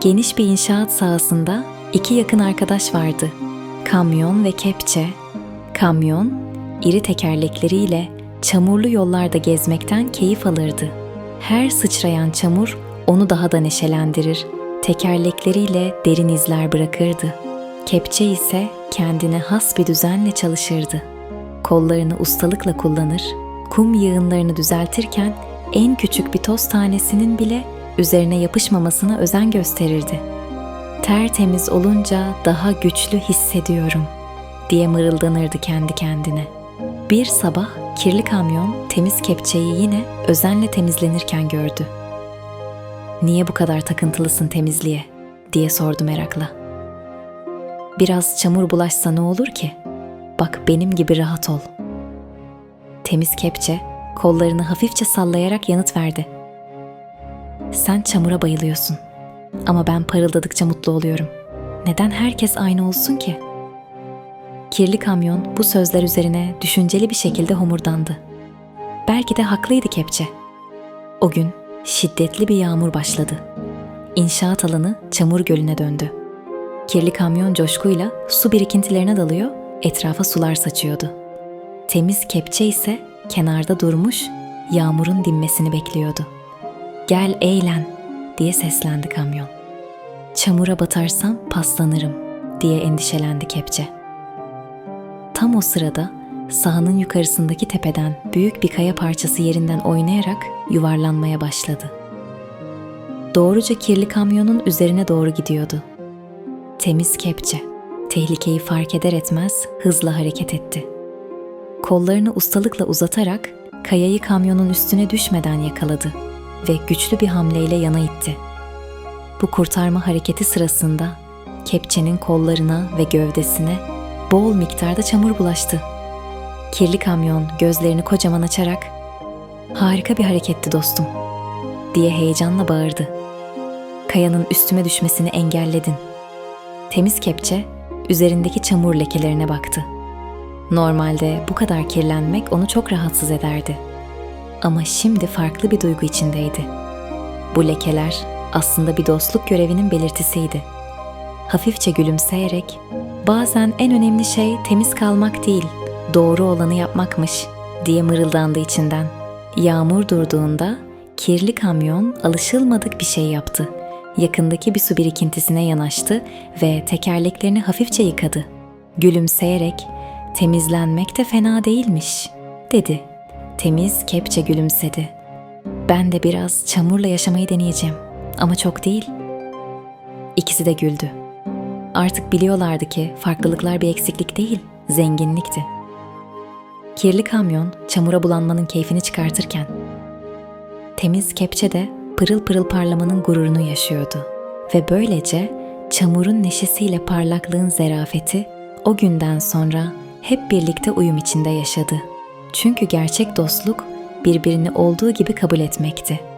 Geniş bir inşaat sahasında iki yakın arkadaş vardı. Kamyon ve kepçe. Kamyon, iri tekerlekleriyle çamurlu yollarda gezmekten keyif alırdı. Her sıçrayan çamur onu daha da neşelendirir. Tekerlekleriyle derin izler bırakırdı. Kepçe ise kendine has bir düzenle çalışırdı. Kollarını ustalıkla kullanır, kum yığınlarını düzeltirken en küçük bir toz tanesinin bile üzerine yapışmamasına özen gösterirdi. Tertemiz olunca daha güçlü hissediyorum diye mırıldanırdı kendi kendine. Bir sabah kirli kamyon temiz kepçeyi yine özenle temizlenirken gördü. Niye bu kadar takıntılısın temizliğe diye sordu merakla. Biraz çamur bulaşsa ne olur ki? Bak benim gibi rahat ol. Temiz kepçe kollarını hafifçe sallayarak yanıt verdi. Sen çamura bayılıyorsun. Ama ben parıldadıkça mutlu oluyorum. Neden herkes aynı olsun ki? Kirli kamyon bu sözler üzerine düşünceli bir şekilde homurdandı. Belki de haklıydı kepçe. O gün şiddetli bir yağmur başladı. İnşaat alanı çamur gölüne döndü. Kirli kamyon coşkuyla su birikintilerine dalıyor, etrafa sular saçıyordu. Temiz kepçe ise kenarda durmuş, yağmurun dinmesini bekliyordu. Gel eğlen diye seslendi kamyon. Çamura batarsam paslanırım diye endişelendi kepçe. Tam o sırada sahanın yukarısındaki tepeden büyük bir kaya parçası yerinden oynayarak yuvarlanmaya başladı. Doğruca kirli kamyonun üzerine doğru gidiyordu. Temiz kepçe, tehlikeyi fark eder etmez hızla hareket etti. Kollarını ustalıkla uzatarak kayayı kamyonun üstüne düşmeden yakaladı ve güçlü bir hamleyle yana itti. Bu kurtarma hareketi sırasında kepçenin kollarına ve gövdesine bol miktarda çamur bulaştı. Kirli kamyon gözlerini kocaman açarak "Harika bir hareketti dostum." diye heyecanla bağırdı. Kayanın üstüme düşmesini engelledin. Temiz kepçe üzerindeki çamur lekelerine baktı. Normalde bu kadar kirlenmek onu çok rahatsız ederdi. Ama şimdi farklı bir duygu içindeydi. Bu lekeler aslında bir dostluk görevinin belirtisiydi. Hafifçe gülümseyerek, "Bazen en önemli şey temiz kalmak değil, doğru olanı yapmakmış." diye mırıldandı içinden. Yağmur durduğunda kirli kamyon alışılmadık bir şey yaptı. Yakındaki bir su birikintisine yanaştı ve tekerleklerini hafifçe yıkadı. Gülümseyerek, "Temizlenmek de fena değilmiş." dedi. Temiz kepçe gülümsedi. Ben de biraz çamurla yaşamayı deneyeceğim ama çok değil. İkisi de güldü. Artık biliyorlardı ki farklılıklar bir eksiklik değil, zenginlikti. Kirli kamyon çamura bulanmanın keyfini çıkartırken, temiz kepçe de pırıl pırıl parlamanın gururunu yaşıyordu. Ve böylece çamurun neşesiyle parlaklığın zerafeti o günden sonra hep birlikte uyum içinde yaşadı. Çünkü gerçek dostluk birbirini olduğu gibi kabul etmekti.